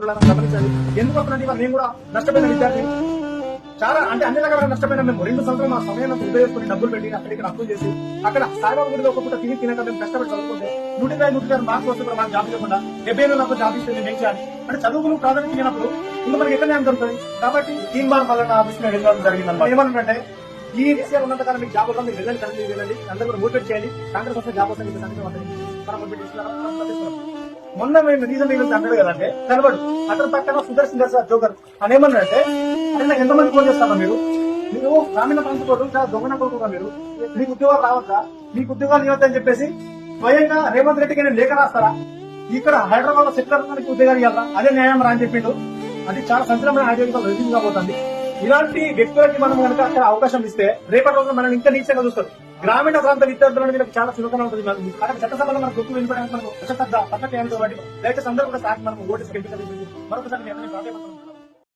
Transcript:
మిత్రులారా గమనించాలి ఎందుకు వస్తున్నది మేము కూడా నష్టపోయిన విద్యార్థి చాలా అంటే అన్ని రకాల నష్టపోయిన మేము రెండు సంవత్సరాలు మా సమయం ఉపయోగించుకుని డబ్బులు పెట్టి అక్కడికి అప్పులు చేసి అక్కడ సాయిబాబు గుడిలో ఒక పూట తిని తినక మేము కష్టపడి చదువుకుంటే నూట ఇరవై నూట ఆరు మార్క్స్ వస్తే కూడా మాకు జాబ్ ఇవ్వకుండా డెబ్బై ఏళ్ళు నాకు జాబ్ ఇస్తే మేము ఏం చేయాలి? అంటే చదువులు ప్రాధాన్యమైనప్పుడు ఇంకా మనకి ఎక్కడ న్యాయం దొరుకుతుంది? కాబట్టి తీన్ బార్ వల్ల నా ఆఫీస్ వెళ్ళడం జరిగింది అనమాట ఏమన్నంటే ఈ విషయాలు ఉన్నంత కాలం మీకు జాబ్ వస్తుంది వెళ్ళండి కలిసి వెళ్ళండి అందరూ కూడా మోటివేట్ చేయాలి కాంగ్రెస్ వస్తే జాబ్ వస్తుంది సంగతి ఉంటుంది మనం మొన్న మేము రీజన్ రీజన్ అంటాడు కదంటే కనబడు అతని పక్కన సుదర్శన్ దర్శ సార్ జోకర్ అని ఏమన్నాడంటే అంటే నాకు ఎంతమంది ఫోన్ చేస్తారా మీరు? మీరు గ్రామీణ ప్రాంతంలో చాలా దొంగన కొడుకుగా మీరు? మీకు ఉద్యోగాలు రావచ్చా మీకు ఉద్యోగాలు ఇవ్వద్దని చెప్పేసి స్వయంగా రేవంత్ రెడ్డికి నేను లేఖ రాస్తారా? ఇక్కడ హైదరాబాద్లో సెక్టర్ మనకి ఉద్యోగాలు ఇవ్వాలా? అదే న్యాయం రా అని చెప్పిండు. అది చాలా సంచలనమైన ఐడియా రిలీజ్ కాబోతుంది ఇలాంటి వ్యక్తులకి మనం కనుక అక్కడ అవకాశం ఇస్తే రేపటి రోజున మనం ఇంకా నీచంగా చూస్తారు. గ్రామీణ ప్రాంత విద్యార్థులను మీద చాలా చులకన ఉంటుంది మనకు అక్కడ చట్టసభలో మనకు గుర్తు వినిపడానికి మనకు పద్ధతి కాబట్టి దయచేసి అందరూ కూడా సార్ మనం ఓటు మరొకసారి